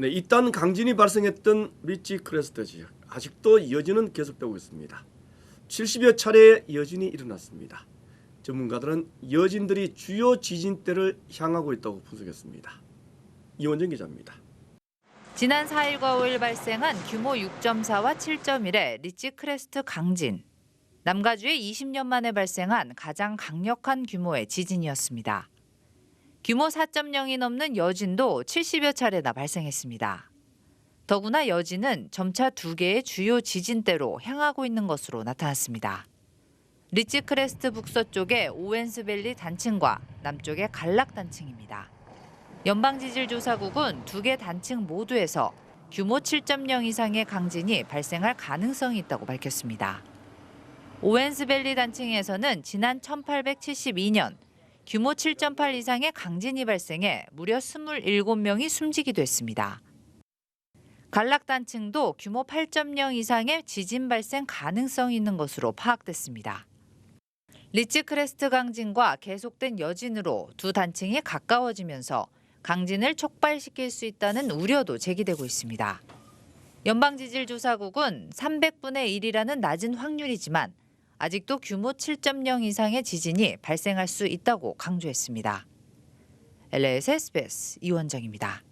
네, 이딴 강진이 발생했던 리치 크레스트 지역 아직도 여진은 계속되고 있습니다. 70여 차례의 여진이 일어났습니다. 전문가들은 여진들이 주요 지진대를 향하고 있다고 분석했습니다. 이원정 기자입니다. 지난 4일과 5일 발생한 규모 6.4와 7.1의 리치 크레스트 강진. 남가주에 20년 만에 발생한 가장 강력한 규모의 지진이었습니다. 규모 4.0이 넘는 여진도 70여 차례나 발생했습니다. 더구나 여진은 점차 두 개의 주요 지진대로 향하고 있는 것으로 나타났습니다. 리치 크레스트 북서쪽의 오웬스밸리 단층과 남쪽의 갈락 단층입니다. 연방지질조사국은 두 개 단층 모두에서 규모 7.0 이상의 강진이 발생할 가능성이 있다고 밝혔습니다. 오웬스밸리 단층에서는 지난 1872년 규모 7.8 이상의 강진이 발생해 무려 27명이 숨지기도 했습니다. 갈락 단층도 규모 8.0 이상의 지진 발생 가능성이 있는 것으로 파악됐습니다. 리치 크레스트 강진과 계속된 여진으로 두 단층이 가까워지면서 강진을 촉발시킬 수 있다는 우려도 제기되고 있습니다. 연방지질조사국은 300분의 1이라는 낮은 확률이지만 아직도 규모 7.0 이상의 지진이 발생할 수 있다고 강조했습니다. LAS SBS 이원정입니다.